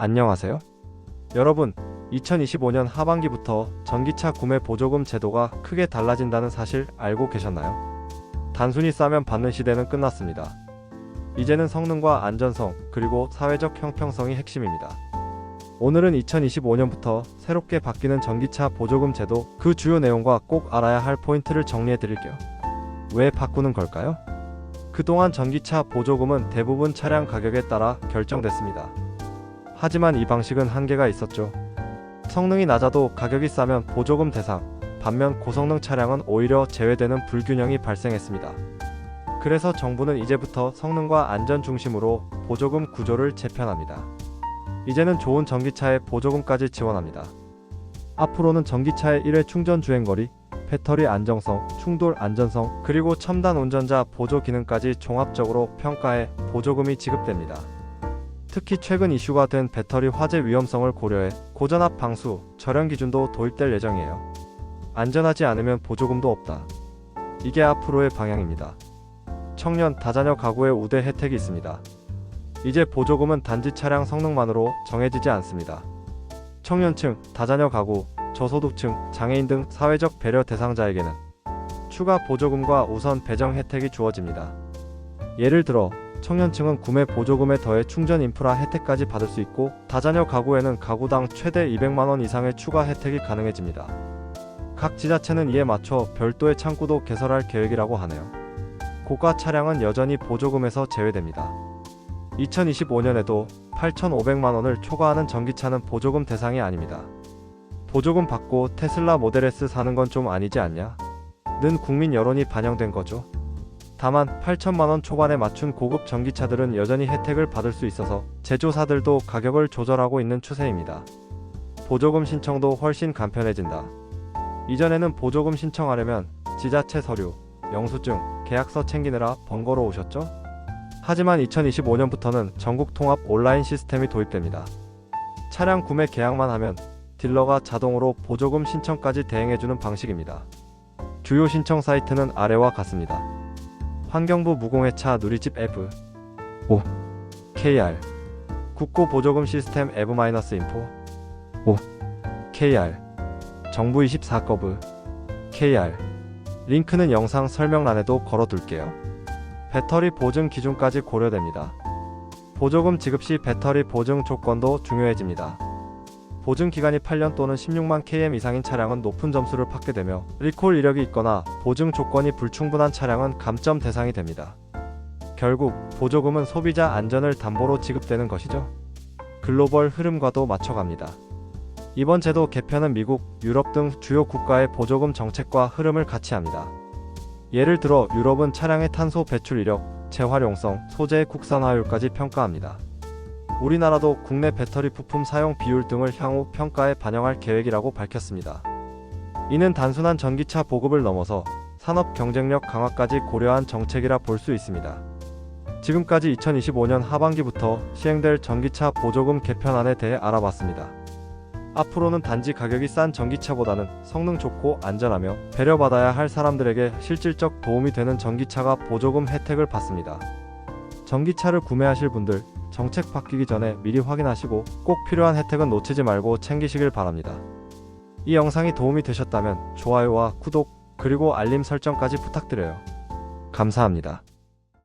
안녕하세요. 여러분, 2025년 하반기부터 전기차 구매 보조금 제도가 크게 달라진다는 사실 알고 계셨나요? 단순히 싸면 받는 시대는 끝났습니다. 이제는 성능과 안전성, 그리고 사회적 형평성이 핵심입니다. 오늘은 2025년부터 새롭게 바뀌는 전기차 보조금 제도 그 주요 내용과 꼭 알아야 할 포인트를 정리해 드릴게요. 왜 바꾸는 걸까요? 그동안 전기차 보조금은 대부분 차량 가격에 따라 결정됐습니다. 하지만 이 방식은 한계가 있었죠. 성능이 낮아도 가격이 싸면 보조금 대상, 반면 고성능 차량은 오히려 제외되는 불균형이 발생했습니다. 그래서 정부는 이제부터 성능과 안전 중심으로 보조금 구조를 재편합니다. 이제는 좋은 전기차에 보조금까지 지원합니다. 앞으로는 전기차의 1회 충전 주행거리, 배터리 안정성, 충돌 안전성, 그리고 첨단 운전자 보조 기능까지 종합적으로 평가해 보조금이 지급됩니다. 특히 최근 이슈가 된 배터리 화재 위험성을 고려해 고전압 방수, 절연 기준도 도입될 예정이에요. 안전하지 않으면 보조금도 없다. 이게 앞으로의 방향입니다. 청년 다자녀 가구의 우대 혜택이 있습니다. 이제 보조금은 단지 차량 성능만으로 정해지지 않습니다. 청년층, 다자녀 가구, 저소득층, 장애인 등 사회적 배려 대상자에게는 추가 보조금과 우선 배정 혜택이 주어집니다. 예를 들어 청년층은 구매 보조금에 더해 충전 인프라 혜택까지 받을 수 있고 다자녀 가구에는 가구당 최대 200만 원 이상의 추가 혜택이 가능해집니다. 각 지자체는 이에 맞춰 별도의 창구도 개설할 계획이라고 하네요. 고가 차량은 여전히 보조금에서 제외됩니다. 2025년에도 8,500만 원을 초과하는 전기차는 보조금 대상이 아닙니다. 보조금 받고 테슬라 모델 S 사는 건 좀 아니지 않냐? 는 국민 여론이 반영된 거죠. 다만 8천만 원 초반에 맞춘 고급 전기차들은 여전히 혜택을 받을 수 있어서 제조사들도 가격을 조절하고 있는 추세입니다. 보조금 신청도 훨씬 간편해진다. 이전에는 보조금 신청하려면 지자체 서류, 영수증, 계약서 챙기느라 번거로우셨죠? 하지만 2025년부터는 전국 통합 온라인 시스템이 도입됩니다. 차량 구매 계약만 하면 딜러가 자동으로 보조금 신청까지 대행해주는 방식입니다. 주요 신청 사이트는 아래와 같습니다. 환경부 무공해차 누리집 앱 5. KR 국고 보조금 시스템 앱-인포 5. KR 정부 24거브 KR 링크는 영상 설명란에도 걸어둘게요. 배터리 보증 기준까지 고려됩니다. 보조금 지급 시 배터리 보증 조건도 중요해집니다. 보증 기간이 8년 또는 16만 km 이상인 차량은 높은 점수를 받게 되며 리콜 이력이 있거나 보증 조건이 불충분한 차량은 감점 대상이 됩니다. 결국 보조금은 소비자 안전을 담보로 지급되는 것이죠. 글로벌 흐름과도 맞춰갑니다. 이번 제도 개편은 미국, 유럽 등 주요 국가의 보조금 정책과 흐름을 같이 합니다. 예를 들어 유럽은 차량의 탄소 배출 이력, 재활용성, 소재의 국산화율까지 평가합니다. 우리나라도 국내 배터리 부품 사용 비율 등을 향후 평가에 반영할 계획이라고 밝혔습니다. 이는 단순한 전기차 보급을 넘어서 산업 경쟁력 강화까지 고려한 정책이라 볼 수 있습니다. 지금까지 2025년 하반기부터 시행될 전기차 보조금 개편안에 대해 알아봤습니다. 앞으로는 단지 가격이 싼 전기차보다는 성능 좋고 안전하며 배려받아야 할 사람들에게 실질적 도움이 되는 전기차가 보조금 혜택을 받습니다. 전기차를 구매하실 분들 정책 바뀌기 전에 미리 확인하시고 꼭 필요한 혜택은 놓치지 말고 챙기시길 바랍니다. 이 영상이 도움이 되셨다면 좋아요와 구독 그리고 알림 설정까지 부탁드려요. 감사합니다.